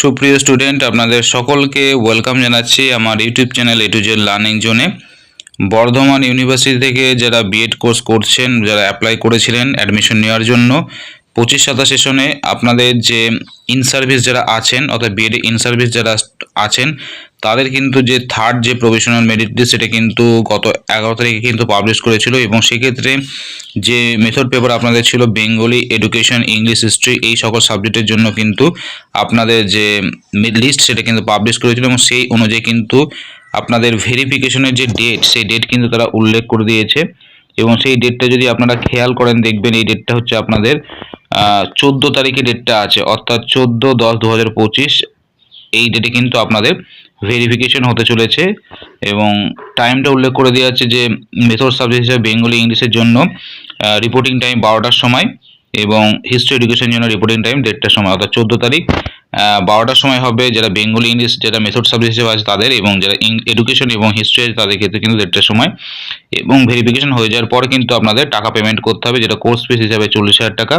সুপ্রিয় স্টুডেন্ট আপনাদের সকলকে ওয়েলকাম জানাচ্ছি আমার YouTube channel A to Z learning জোনে বর্ধমান ইউনিভার্সিটি থেকে যারা বিএড কোর্স করছেন, যারা অ্যাপ্লাই করেছিলেন অ্যাডমিশন নেওয়ার জন্য পঁচিশ সাতাশ সেশনে আপনাদের যে ইন সার্ভিস যারা আছেন, অর্থাৎ বিএড ইন সার্ভিস যারা আছেন, তাদের কিন্তু যে থার্ড যে প্রফেশনাল মেরিট লিস্ট সেটা কিন্তু গত এগারো তারিখে কিন্তু পাবলিশ করেছিল এবং সেক্ষেত্রে যে মেথড পেপার আপনাদের ছিল বেঙ্গলি এডুকেশন ইংলিশ হিস্ট্রি এই সকল সাবজেক্টের জন্য কিন্তু আপনাদের যে লিস্ট সেটা কিন্তু পাবলিশ করেছিল এবং সেই অনুযায়ী কিন্তু আপনাদের ভেরিফিকেশনের যে ডেট সেই ডেট কিন্তু তারা উল্লেখ করে দিয়েছে। এবং সেই ডেটটা যদি আপনারা খেয়াল করেন, দেখবেন এই ডেটটা হচ্ছে আপনাদের চোদ্দ তারিখে ডেটটা আছে। অর্থাৎ চোদ্দ দশ দু পঁচিশ, এই ডেটে কিন্তু আপনাদের ভেরিফিকেশন হতে চলেছে এবং টাইমটা উল্লেখ করে দেওয়া আছে যে মেথড সাবজেক্ট হিসেবে বেঙ্গলি ইংলিশের জন্য রিপোর্টিং টাইম বারোটার সময় এবং হিস্ট্রি এডুকেশনের জন্য রিপোর্টিং টাইম দেড়টার সময়। অর্থাৎ চোদ্দ তারিখ বারোটার সময় হবে যারা বেঙ্গলি ইংলিশ, যারা মেথড সাবজেক্ট হিসেবে আছে তাদের এবং যারা এডুকেশন এবং হিস্ট্রি আছে তাদের ক্ষেত্রে কিন্তু দেড়টার সময় এবং ভেরিফিকেশন হয়ে যাওয়ার পর কিন্তু আপনাদের টাকা পেমেন্ট করতে হবে, যেটা কোর্স ফিস হিসাবে চল্লিশ হাজার টাকা,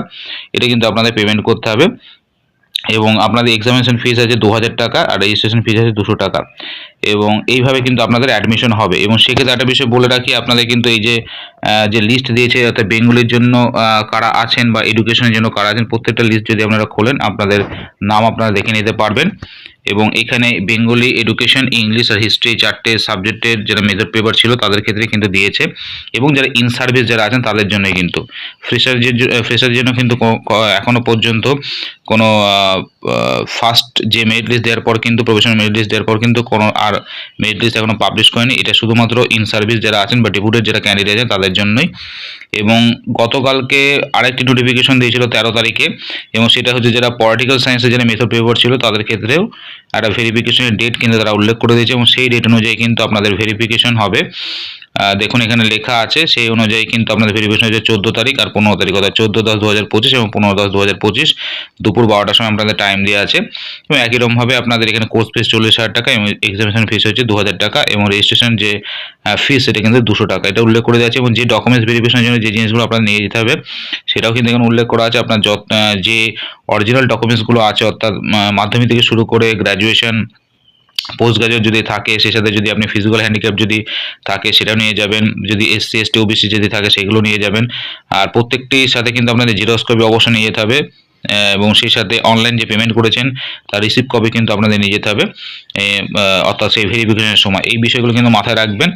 এটা কিন্তু আপনাদের পেমেন্ট করতে হবে। এবং আপনাদের এক্সামিনেশন ফিস আছে দু হাজার টাকা আর রেজিস্ট্রেশন ফিস আছে দুশো টাকা। এবং এইভাবে কিন্তু আপনাদের অ্যাডমিশন হবে। এবং সেক্ষেত্রে একটা বিষয় বলে রাখি, আপনাদের কিন্তু এই যে যে লিস্ট দিয়েছে, অর্থাৎ বেঙ্গলির জন্য কারা আছেন বা এডুকেশনের জন্য কারা আছেন, প্রত্যেকটা লিস্ট যদি আপনারা খোলেন, আপনাদের নাম আপনারা দেখে নিতে পারবেন। এবং এখানে বেঙ্গলি এডুকেশন ইংলিশ আর হিস্ট্রি চারটে সাবজেক্টের যারা মেজর পেপার ছিল, তাদের ক্ষেত্রে কিন্তু দিয়েছে। এবং যারা ইন সার্ভিস যারা আছেন, তাদের জন্যই কিন্তু। ফ্রেশারদের ফ্রেশারের জন্য কিন্তু ক- পর্যন্ত কোনো ফার্স্ট যে মেরিট লিস্ট দেওয়ার পর কিন্তু প্রফেশনাল মেরিট লিস্ট দেওয়ার পর কিন্তু কোনো আর মেরিট লিস্ট এখনও পাবলিশ করেনি। এটা শুধুমাত্র ইন সার্ভিস যারা আছেন বা ডেপুটেড যারা ক্যান্ডিডেট আছেন, তাদের জন্যই। এবং গতকালকে আরেকটি নোটিফিকেশন দিয়েছিল তেরো তারিখে, এবং সেটা হচ্ছে যারা পলিটিক্যাল সায়েন্সের যারা মেথড পেপার ছিল, তাদের ক্ষেত্রেও একটা ভেরিফিকেশনের ডেট কিন্তু তারা উল্লেখ করে দিয়েছে, এবং সেই ডেট অনুযায়ী কিন্তু আপনাদের ভেরিফিকেশন হবে। দেখুন, এখানে লেখা আছে, সেই অনুযায়ী কিন্তু আপনাদের ভেরিফিকেশন হচ্ছে চোদ্দ তারিখ আর পনেরো তারিখ। অর্থাৎ চোদ্দ দশ দু হাজার পঁচিশ এবং পনেরো দশ দু হাজার পঁচিশ দুপুর বারোটার সময় আপনাদের টাইম দেওয়া আছে। এবং একই রকমভাবে আপনাদের এখানে কোর্স ফিস চল্লিশ হাজার টাকা এবং এক্সামিনেশন ফিস হচ্ছে দু হাজার টাকা এবং রেজিস্ট্রেশন যে ফিস সেটা কিন্তু দুশো টাকা। এটা উল্লেখ করে দেওয়া আছে এবং যে ডকুমেন্টস ভেরিফিকেশনের জন্য যে জিনিসগুলো আপনার নিয়ে যেতে হবে, সেটাও কিন্তু এখানে উল্লেখ করা আছে। আপনার যে অরিজিনাল ডকুমেন্টসগুলো আছে, অর্থাৎ মাধ্যমিক থেকে শুরু করে গ্র্যাজুয়েশন পোস্ট গ্রাজুয়েট যদি থাকে, সেই সাথে যদি আপনি ফিজিক্যাল হ্যান্ডিক্যাপ যদি থাকে সেটা নিয়ে যাবেন। যদি এসসি এসটি ওবিসি যদি থাকে, সেগুলো নিয়ে যাবেন। আর প্রত্যেকটির সাথে কিন্তু আপনাদের জিরোস্কোপি কপি অবশ্যই নিয়ে যেতে হবে। এবং সেই সাথে অনলাইন যে পেমেন্ট করেছেন তার রিসিভ কপি কিন্তু আপনাদের নিয়ে যেতে হবে। অর্থাৎ সেই ভেরিফিকেশনের সময়। এই বিষয়গুলো কিন্তু মাথায় রাখবেন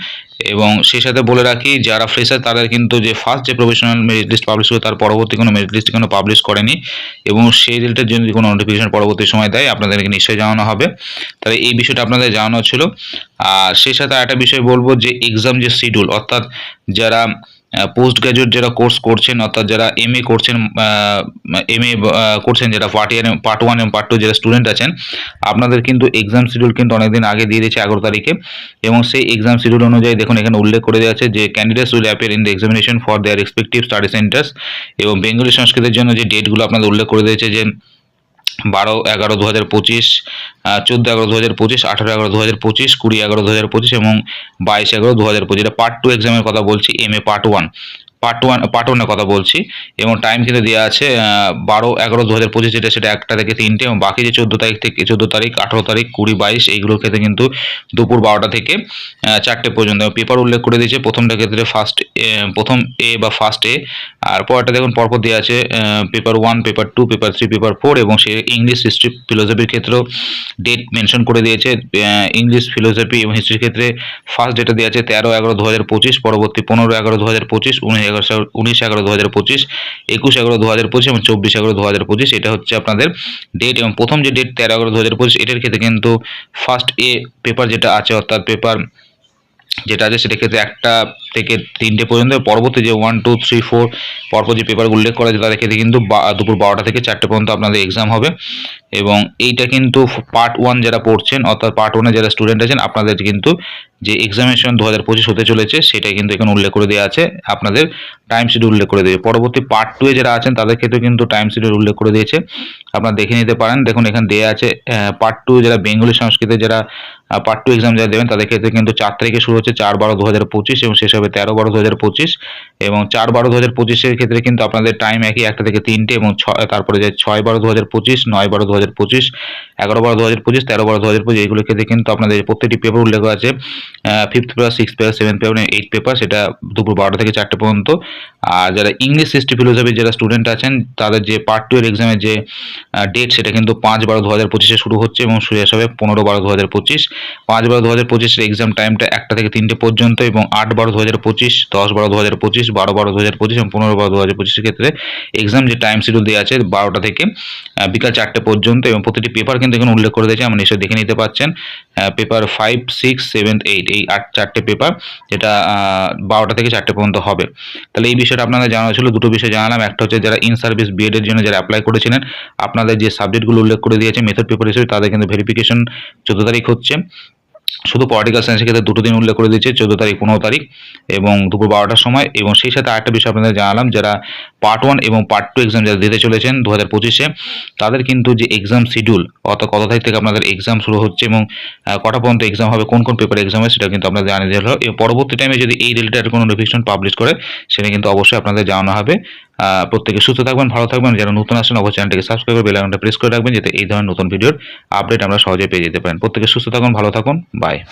এবং সেই সাথে বলে রাখি, যারা ফ্রেশার তাদের কিন্তু যে ফার্স্ট যে প্রফেশনাল মেরিট লিস্ট পাবলিশ করে, তার পরবর্তী কোনো মেরিট লিস্ট কোনো পাবলিশ করেনি এবং সেই রিলেটেড যদি কোনো নোটিফিকেশন পরবর্তী সময় দেয়, আপনাদেরকে নিশ্চয়ই জানানো হবে। তাহলে এই বিষয়টা আপনাদের জানানো ছিল। আর সেই সাথে একটা বিষয় বলব যে এক্সাম যে শিডিউল অর্থাৎ যারা পোস্ট গ্রাজুয়েট যারা কোর্স করছেন, অর্থাৎ যারা এম এ করছেন এম এ করছেন, যারা পার্ট ইয়ার পার্ট ওয়ান এবং পার্ট টু যারা স্টুডেন্ট আছেন, আপনাদের কিন্তু এক্সাম শিডিউল কিন্তু অনেকদিন আগে দিয়ে দিয়েছে এগারো তারিখে। এবং সেই এক্সাম শিডিউল অনুযায়ী দেখুন, এখানে উল্লেখ করে দেওয়া আছে যে candidates will appear in the examination for their respective study centres Bengali Bengali সংস্কৃতের জন্য যে ডেটগুলো আপনাদের উল্লেখ করে দিয়েছে যে বারো এগারো দু হাজার পঁচিশ চোদ্দ এগারো দু হাজার পঁচিশ, আঠারো এগারো দু হাজার পঁচিশ, কুড়ি এগারো দু হাজার পঁচিশ এবং বাইশ এগারো দু হাজার পঁচিশ। এটা পার্ট টু এক্সামের কথা বলছি M A part one part one part ওয়ানের কথা বলছি, এবং টাইম কিন্তু দেওয়া আছে বারো, এগারো দু হাজার পঁচিশ যেটা, সেটা একটা থেকে তিনটে, এবং বাকি যে চোদ্দ তারিখ থেকে, চোদ্দ তারিখ, আঠেরো তারিখ, কুড়ি, বাইশ, এইগুলোর ক্ষেত্রে কিন্তু দুপুর বারোটা থেকে চারটে পর্যন্ত। পেপার উল্লেখ করে দিয়েছে প্রথমটা ক্ষেত্রে ফার্স্ট প্রথম এ বা ফার্স্ট এ আর পরটা দেখুন, পরপর দেওয়া আছে paper one paper two paper three paper four এবং সে ইংলিশ হিস্ট্রি ফিলোসফির ক্ষেত্রেও ডেট মেনশন করে দিয়েছে ইংলিশ ফিলোসফি এবং হিস্ট্রির ক্ষেত্রে ফার্স্ট ডেটা দেওয়া আছে, তেরো, এগারো দু হাজার পঁচিশ, পরবর্তী পনেরো, এগারো দু হাজার পঁচিশ, উনিশ এগারো উনিশ এগারো দু হাজার পঁচিশ, একুশ এগারো দু হাজার পঁচিশ এবং চব্বিশ এগারো দু হাজার পঁচিশ, এটা হচ্ছে আপনাদের ডেট এবং প্রথম যে ডেট তেরো এগারো দু হাজার পঁচিশ, এটার ক্ষেত্রে কিন্তু ফার্স্ট এ পেপার যেটা আছে, অর্থাৎ পেপার যেটা আছে, সেটা ক্ষেত্রে একটা থেকে তিনটে পর্যন্ত, পরবর্তী যে ওয়ান টু থ্রি ফোর পরপর যে পেপার উল্লেখ করা আছে, তাদের ক্ষেত্রে কিন্তু দুপুর বারোটা থেকে চারটে পর্যন্ত আপনাদের এক্সাম হবে। এবং এইটা কিন্তু পার্ট ওয়ান যারা পড়ছেন, অর্থাৎ পার্ট ওয়ানে যারা স্টুডেন্ট আছেন, আপনাদের কিন্তু যে এক্সামিনেশন দু হাজার পঁচিশ হতে চলেছে সেটা কিন্তু এখানে উল্লেখ করে দেওয়া আছে। আপনাদের টাইম শিডিউল উল্লেখ করে দিয়েছে পরবর্তী পার্ট টু এ যারা আছেন, তাদের ক্ষেত্রে কিন্তু টাইম শিডিউল উল্লেখ করে দিয়েছে। আপনারা দেখে নিতে পারেন। দেখুন, এখানে দেওয়া আছে পার্ট টু যারা বেঙ্গলি সংস্কৃতে যারা পার্ট টু এক্সাম যারা দেবেন, তাদের ক্ষেত্রে কিন্তু চার তারিখে শুরু হচ্ছে চার বারো দু হাজার পঁচিশ এবং শেষ হবে তেরো বারো দু পঁচিশ। এবং চার বারো দু হাজার পঁচিশের ক্ষেত্রে কিন্তু আপনাদের টাইম একই, একটা থেকে তিনটে এবং ছয় তারপরে যে ছয় বারো দু হাজার পঁচিশ, নয় বারো দু হাজার পঁচিশ। এগারো বারো দু হাজার পঁচিশ, তেরো বারো দু হাজার পঁচিশ এইগুলোর ক্ষেত্রে কিন্তু আপনাদের প্রত্যেকটি পেপার উল্লেখ আছে। Fifth paper six paper seven paper eight paper সেটা দুপুর বারোটা থেকে চারটে পর্যন্ত। আর যারা ইংলিশ হিস্ট্রি ফিলোসফি যারা স্টুডেন্ট আছেন, তাদের যে পার্ট টু এর এক্সামের যে ডেট সেটা কিন্তু পাঁচ বারো দু হাজার পঁচিশে শুরু হচ্ছে এবং শেষ হবে পনেরো বারো দু হাজার পঁচিশ। পাঁচ বারো দু হাজার পঁচিশের এক্সাম টাইমটা একটা থেকে তিনটে পর্যন্ত এবং আট বারো দু হাজার পঁচিশ, দশ বারো দু হাজার পঁচিশ, বারো বারো দু হাজার পঁচিশ এবং পনেরো বারো দু হাজার পঁচিশের ক্ষেত্রে এক্সাম যে টাইম শিডিউল দেওয়া আছে, বারোটা থেকে বিকাল চারটে পর্যন্ত এবং প্রতিটি পেপার কিন্তু এখানে উল্লেখ করে দিয়েছে, আপনি নিশ্চয়ই দেখে নিতে পাচ্ছেন। Paper five six seven eight এই আট, চারটে পেপার যেটা বারোটা থেকে চারটে পর্যন্ত হবে। তাহলে এই বিষয়টা আপনাদের জানা ছিল, দুটো বিষয় জানালাম। একটা হচ্ছে যারা ইন সার্ভিস বিএড এর জন্য যারা অ্যাপ্লাই করেছিলেন, আপনাদের যে সাবজেক্টগুলো উল্লেখ করে দিয়েছে মেথড পেপার হিসেবে তাদের কিন্তু ভেরিফিকেশন চোদ্দ তারিখ হচ্ছে। শুধু পলিটিক্যাল সায়েন্সের ক্ষেত্রে দুটো দিন উল্লেখ করে দিয়েছে, চোদ্দ তারিখ, পনেরো তারিখ এবং দুপুর বারোটার সময় এবং সেই সাথে আরেকটা বিষয় আপনাদের জানালাম, যারা পার্ট ওয়ান এবং পার্ট টু এক্সাম যারা দিতে চলেছেন দু হাজার পঁচিশে, তাদের কিন্তু যে এক্সাম শিডিউল অর্থাৎ কত তারিখ থেকে আপনাদের এক্সাম শুরু হচ্ছে এবং কটা পর্যন্ত এক্সাম হবে, কোন কোন পেপার এক্সাম হবে সেটা কিন্তু আপনাদের জানিয়ে দেওয়া হলো। এবং পরবর্তী টাইমে যদি এই রিলেটেড কোনো নোটিফিকেশন পাবলিশ করে, সেটা কিন্তু অবশ্যই আপনাদের জানানো হবে। প্রত্যেকে সুস্থ থাকবেন, ভালো থাকবেন, যারা নতুন আসেন অবশ্যই চ্যানেলটিকে সাবস্ক্রাইব করে বেল প্রেস করে রাখবেন, যাতে এই ধরনের নতুন ভিডিওর আপডেট আমরা সহজে পেয়ে যেতে পারেন। প্রত্যেকে সুস্থ থাকুন, ভালো থাকুন। Bye.